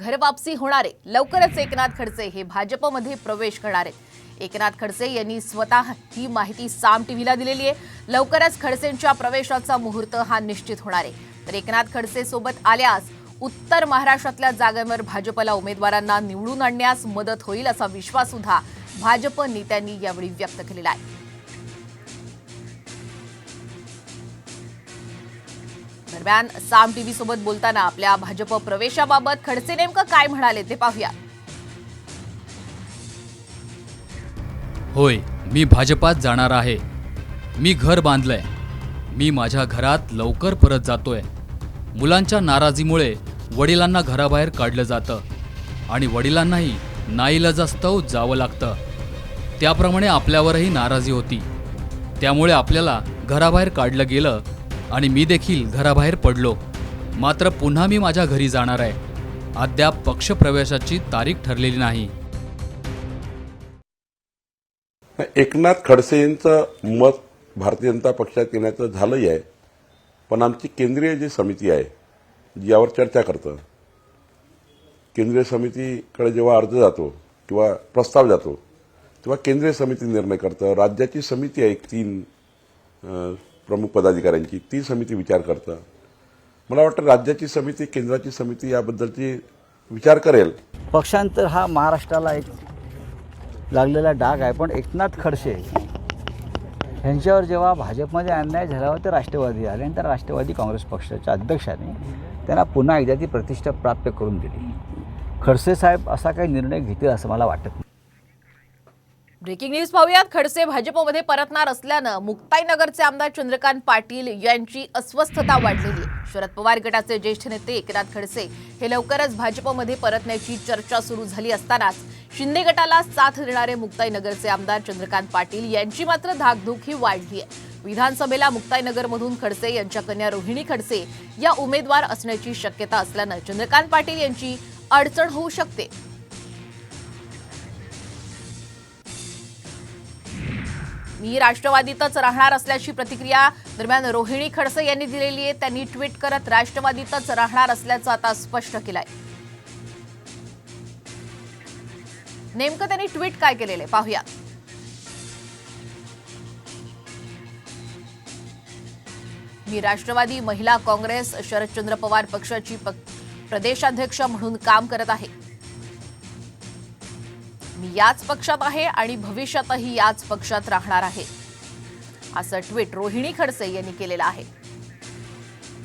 घरवापसी होणार आहे लवकरच एकनाथ खडसे हे भाजपमध्ये प्रवेश करणार. आहेत एकनाथ खडसे यांनी स्वतः ही माहिती साम टीव्हीला दिलेली आहे. लवकरच खडसेंच्या प्रवेशाचा मुहूर्त हा निश्चित होणार आहे. तर एकनाथ खडसे सोबत आल्यास उत्तर महाराष्ट्रातल्या जागांवर भाजपला उमेदवारांना निवडून आणण्यास मदत होईल असा विश्वास सुद्धा भाजप नेत्यांनी यावेळी व्यक्त केलेला आहे. दरम्यान साम टीव्ही सोबत बोलताना आपल्या भाजप प्रवेशाबाबत खडसे नेमकं काय म्हणाले ते पाहूया होय मी भाजपात जाणार आहे. मी घर बांधलंय. मी माझ्या घरात लवकर परत जातोय. मुलांच्या नाराजीमुळे वडिलांना घराबाहेर काढलं जातं आणि वडिलांनाही नाईलाजास्तव जावं लागतं. त्याप्रमाणे आपल्यावरही नाराजी होती. त्यामुळे आपल्याला घराबाहेर काढलं गेलं आणि मी देखील घराबाहेर पडलो. मात्र पुन्हा मी माझ्या घरी जाणार आहे. अद्याप पक्षप्रवेशाची तारीख ठरलेली नाही. एकनाथ खडसे यांचं मत भारतीय जनता पक्षात येण्याचं झालंही आहे. पण आमची केंद्रीय जी समिती आहे जी यावर चर्चा करतं. केंद्रीय समितीकडे जेव्हा अर्ज जातो किंवा प्रस्ताव जातो तेव्हा केंद्रीय समिती निर्णय करतं. राज्याची समिती आहे एक तीन प्रमुख पदाधिकाऱ्यांची. ती समिती विचार करतं. मला वाटतं राज्याची समिती केंद्राची समिती याबद्दलची विचार करेल. पक्षांतर हा महाराष्ट्राला एक लागलेला डाग आहे. पण एकनाथ खडसे ह्यांच्यावर जेव्हा भाजपमध्ये अन्याय झाला होता राष्ट्रवादी आले आणि त्या राष्ट्रवादी काँग्रेस पक्षाच्या अध्यक्षाने त्यांना पुन्हा एकदा ती प्रतिष्ठा प्राप्त करून दिली. खडसे साहेब असा काही निर्णय घेतील असं मला वाटत नाही. ब्रेकिंग न्यूज पाहूयात. खडसे भाजपमध्ये परतणार असल्यानं मुक्ताईनगरचे आमदार चंद्रकांत पाटील यांची अस्वस्थता वाढलेली. आहे शरद पवार गटाचे ज्येष्ठ नेते एकनाथ खडसे हे लवकरच भाजपमध्ये परतण्याची चर्चा सुरू झाली असतानाच शिंदे गटाला साथ देणारे मुक्ताईनगरचे आमदार चंद्रकांत पाटील यांची मात्र धाकधूक ही वाढली आहे. विधानसभेला मुक्ताईनगरमधून खडसे यांच्या कन्या रोहिणी खडसे या उमेदवार असण्याची शक्यता असल्यानं चंद्रकांत पाटील यांची अडचण होऊ शकते. मी राष्ट्रवादीतच राहणार असल्याची प्रतिक्रिया दरम्यान रोहिणी खडसे यांनी दिलेली आहे. त्यांनी ट्विट करत राष्ट्रवादीतच राहणार असल्याचं आता स्पष्ट केलंय. नेमकं त्यांनी ट्विट काय केलेलं आहे? पाहूया. मी राष्ट्रवादी महिला काँग्रेस शरदचंद्र पवार पक्षाची प्रदेशाध्यक्ष म्हणून काम करत आहे. मी याच पक्षात आहे आणि भविष्यातही याच पक्षात राहणार आहे. असं ट्विट रोहिणी खडसे यांनी केलेलं आहे.